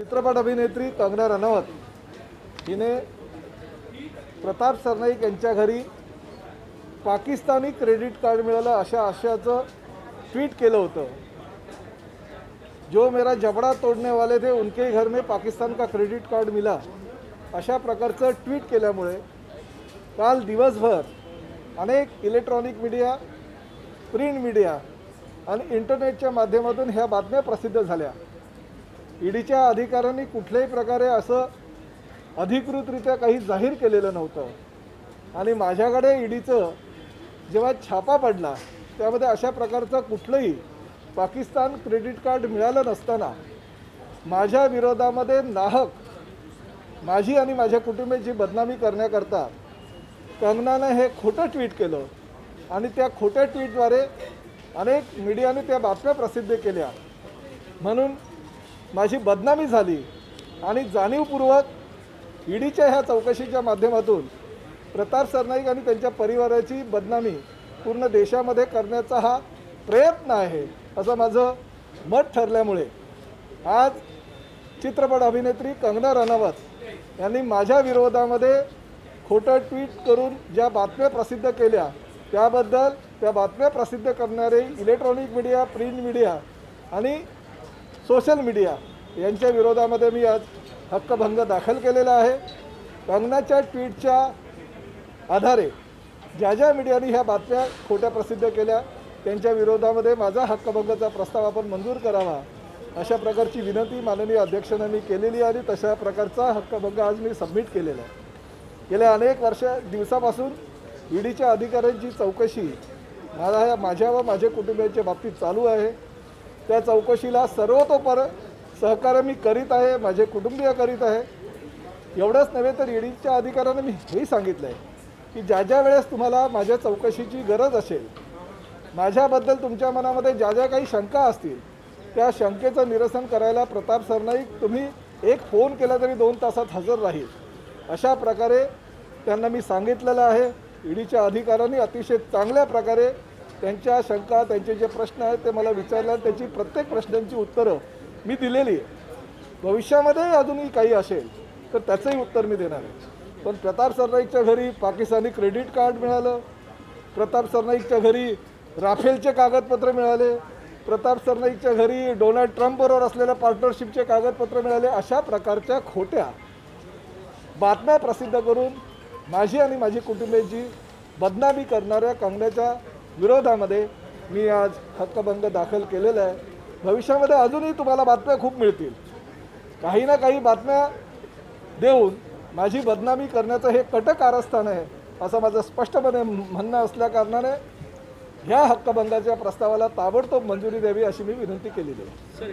चित्रपट अभिनेत्री कंगना रनौत. हिने प्रताप सरनाईक यांच्या घरी पाकिस्तानी क्रेडिट कार्ड मिळालं अशा आशयाचं ट्विट केलं होतं. जो मेरा जबडा तोडने वाले थे उनके घर में पाकिस्तान का क्रेडिट कार्ड मिला. अशा प्रकारचं ट्विट केल्यामुळे काल दिवसभर अनेक इलेक्ट्रॉनिक मीडिया प्रिंट मीडिया आणि इंटरनेटच्या माध्यमातून ह्या बातम्या प्रसिद्ध झाल्या. ईडीच्या अधिकाऱ्यांनी कुठल्याही प्रकारे असं अधिकृतरित्या काही जाहीर केलेलं नव्हतं. आणि माझ्याकडे ईडीचं जेव्हा छापा पडला त्यामध्ये अशा प्रकारचं कुठलंही पाकिस्तान क्रेडिट कार्ड मिळालं नसताना माझ्या विरोधामध्ये नाहक माझी आणि माझ्या कुटुंबियाची बदनामी करण्याकरता कंगनानं हे खोटं ट्विट केलं आणि त्या खोट्या ट्विटद्वारे अनेक मीडियाने त्या बातम्या प्रसिद्ध केल्या. म्हणून माझी बदनामी झाली आणि जाणीवपूर्वक ईडीच्या ह्या चौकशीच्या माध्यमातून प्रताप सरनाईक आणि त्यांच्या परिवाराची बदनामी पूर्ण देशामध्ये करण्याचा हा प्रयत्न आहे असं माझं मत ठरल्यामुळे. आज चित्रपट अभिनेत्री कंगना रनावत यांनी माझ्या विरोधामध्ये खोटं ट्विट करून ज्या बातम्या प्रसिद्ध केल्या त्याबद्दल त्या बातम्या प्रसिद्ध करणारे इलेक्ट्रॉनिक मीडिया प्रिंट मीडिया आणि सोशल मीडिया यांच्या विरोधामध्ये मी आज हक्कभंग दाखल केलेला आहे. कंगनाच्या ट्विटच्या आधारे ज्या ज्या मीडियाने ह्या बातम्या खोट्या प्रसिद्ध केल्या त्यांच्या विरोधामध्ये माझा हक्कभंगाचा प्रस्ताव आपण मंजूर करावा अशा प्रकारची विनंती माननीय अध्यक्षांना मी केलेली आणि तशा प्रकारचा हक्कभंग आज मी सबमिट केलेला आहे. गेल्या अनेक वर्ष दिवसापासून ईडीच्या अधिकाऱ्यांची चौकशी माझ्या माझ्या व माझ्या कुटुंबियांच्या बाबतीत चालू आहे. त्या चौकशीला सर्वतोपर सहकार्य मी करीत आहे माझे कुटुंबीय करीत आहे. एवढंच नव्हे तर ईडीच्या अधिकाऱ्यांना मी हेही सांगितलं आहे की ज्या ज्या वेळेस तुम्हाला माझ्या चौकशीची गरज असेल माझ्याबद्दल तुमच्या मनामध्ये ज्या ज्या काही शंका असतील त्या शंकेचं निरसन करायला प्रताप सरनाईक तुम्ही एक फोन केला तरी दोन तासात हजर राहील. अशा प्रकारे त्यांना मी सांगितलेलं आहे. ईडीच्या अधिकाऱ्यांनी अतिशय चांगल्या प्रकारे त्यांच्या शंका त्यांचे जे प्रश्न आहेत ते मला विचारल्या त्याची प्रत्येक प्रश्नांची उत्तरं मी दिलेली आहे भविष्यामध्ये अजूनही काही असेल तर त्याचंही उत्तर मी देणार आहे. पण प्रताप सरनाईकच्या घरी पाकिस्तानी क्रेडिट कार्ड मिळालं. प्रताप सरनाईकच्या घरी राफेलचे कागदपत्र मिळाले. प्रताप सरनाईकच्या घरी डोनाल्ड ट्रम्पबरोबर असलेल्या पार्टनरशिपचे कागदपत्र मिळाले. अशा प्रकारच्या खोट्या बातम्या प्रसिद्ध करून माझी आणि माझी कुटुंबियांची बदनामी करणाऱ्या कंगण्याच्या विरोधामध्ये मी आज हक्कभंग दाखल केलेला आहे. भविष्यामध्ये अजूनही तुम्हाला बातम्या खूप मिळतील. काही ना काही बातम्या देऊन माझी बदनामी करण्याचं हे कट कारस्थान आहे असं माझं स्पष्टपणे म्हणणं असल्याकारणाने ह्या हक्कभंगाच्या प्रस्तावाला ताबडतोब मंजुरी द्यावी अशी मी विनंती केलेली आहे.